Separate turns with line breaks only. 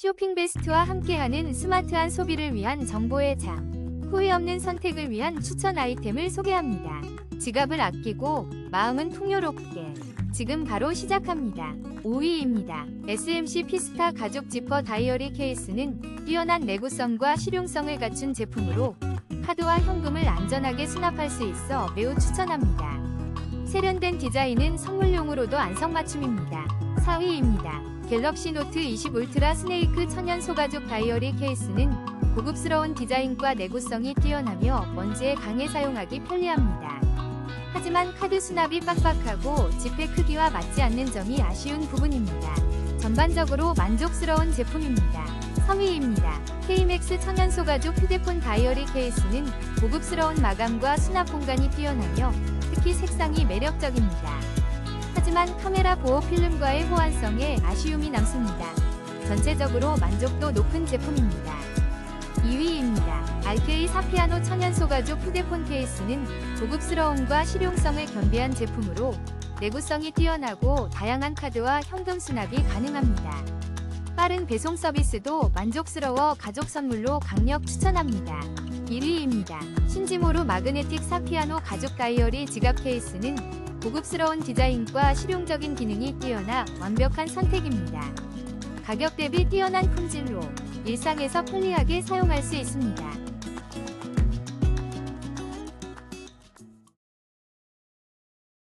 쇼핑 베스트와 함께하는 스마트한 소비를 위한 정보의 장. 후회 없는 선택을 위한 추천 아이템을 소개합니다. 지갑을 아끼고 마음은 풍요롭게. 지금 바로 시작합니다. 5위입니다. SMC 피스타 가죽 지퍼 다이어리 케이스는 뛰어난 내구성과 실용성을 갖춘 제품으로 카드와 현금을 안전하게 수납할 수 있어 매우 추천합니다. 세련된 디자인은 선물용으로도 안성맞춤입니다. 4위입니다. 갤럭시 노트 20 울트라 스네이크 천연 소가죽 다이어리 케이스는 고급스러운 디자인과 내구성이 뛰어나며 먼지에 강해 사용하기 편리합니다. 하지만 카드 수납이 빡빡하고 지폐 크기와 맞지 않는 점이 아쉬운 부분입니다. 전반적으로 만족스러운 제품입니다. 3위입니다. KMX 천연 소가죽 휴대폰 다이어리 케이스는 고급스러운 마감과 수납 공간이 뛰어나며 특히 색상이 매력적입니다. 하지만 카메라 보호 필름과의 호환성에 아쉬움이 남습니다. 전체적으로 만족도 높은 제품입니다. 2위입니다. RK 사피아노 천연 소 가죽 휴대폰 케이스는 고급스러움과 실용성을 겸비한 제품으로 내구성이 뛰어나고 다양한 카드와 현금 수납이 가능합니다. 빠른 배송 서비스도 만족스러워 가족 선물로 강력 추천합니다. 1위입니다. 신지모루 마그네틱 사피아노 가죽 다이어리 지갑 케이스는 고급스러운 디자인과 실용적인 기능이 뛰어나 완벽한 선택입니다. 가격 대비 뛰어난 품질로 일상에서 편리하게 사용할 수 있습니다.